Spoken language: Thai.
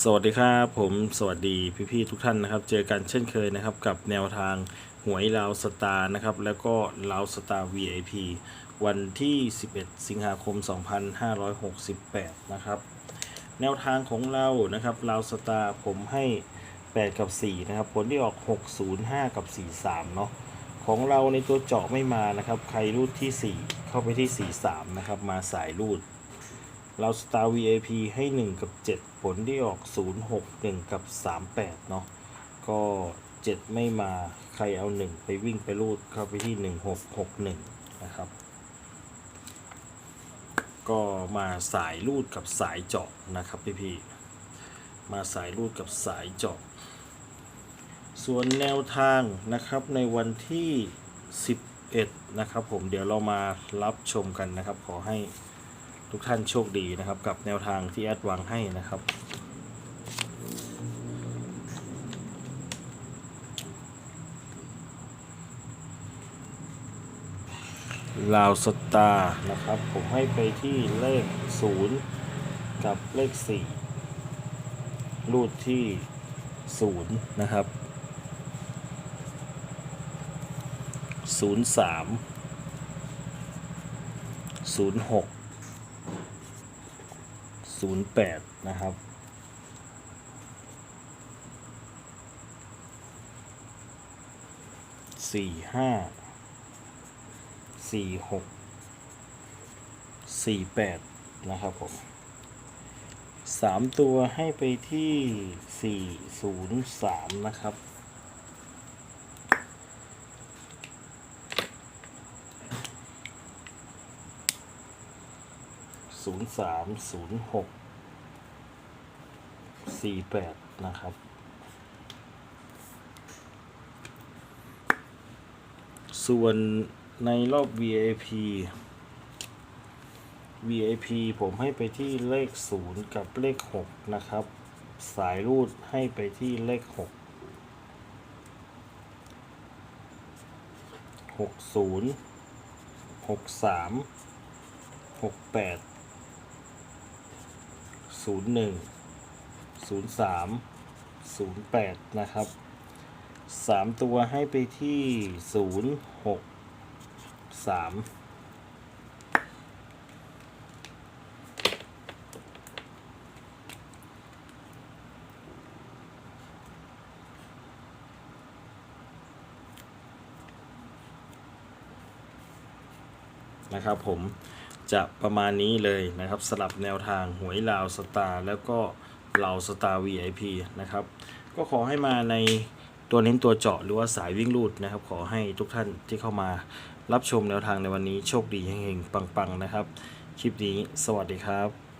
สวัสดีครับผมสวัสดีพี่ๆทุกท่านนะครับ เจอกันเช่นเคยนะครับกับแนวทางหวยลาวสตาร์นะครับแล้วก็ลาวสตาร์ VIP วันที่ 11 สิงหาคม 2568 นะครับ แนวทางของเรานะครับลาวสตาร์ผมให้ 8 กับ 4 นะครับ ผลที่ออก 605 กับ 43 เนาะของเราในตัวเจาะไม่มานะครับ ใครรูดที่ 4 เข้าไปที่ 43 นะครับ มาสายรูด เราสตาร์ VIP ให้ 1 กับ 7 ผลที่ออก 0 6 1 กับ 38 เนาะก็ 7 ไม่มาใครเอา 1 ไปวิ่งไปรูดเข้าไปที่ 1 6 6 1 นะครับ ก็มาสายรูดกับสายเจาะนะครับพี่พี่มาสายรูดกับสายเจาะ ส่วนแนวทางนะครับในวันที่ 11 นะครับผมเดี๋ยวเรามารับชมกันนะครับขอให้ ทุกท่านโชคดีนะครับ กับแนวทางที่แอดวางให้นะครับลาวสตาร์นะครับ ผมให้ไปที่เลข 0 กับเลข 4 รูดที่ 0 นะครับ 03 06 08 นะครับ สี่ห้า สี่หก สี่แปดนะครับผมสามตัวให้ไปที่สี่ศูนย์สามนะครับ ศูนย์สามศูนย์หกสี่แปดนะครับ ส่วนในรอบ VIP VIP ผมให้ไปที่เลข 0 กับเลข 6 นะครับ สายรูดให้ไปที่เลข 6 60 63 68 ศูนย์หนึ่งศูนย์สามศูนย์แปดนะครับสามตัวให้ไปที่ศูนย์หกสามนะครับผม จะประมาณนี้เลยนะครับสลับแนวทางหวยลาวสตาร์แล้วก็ลาวสตาร์ VIP นะครับ ก็ขอให้มาในตัวเน้นตัวเจาะหรือว่าสายวิ่งลูดนะครับ ขอให้ทุกท่านที่เข้ามารับชมแนวทางในวันนี้โชคดีเฮงๆปังๆนะครับ คลิปนี้สวัสดีครับ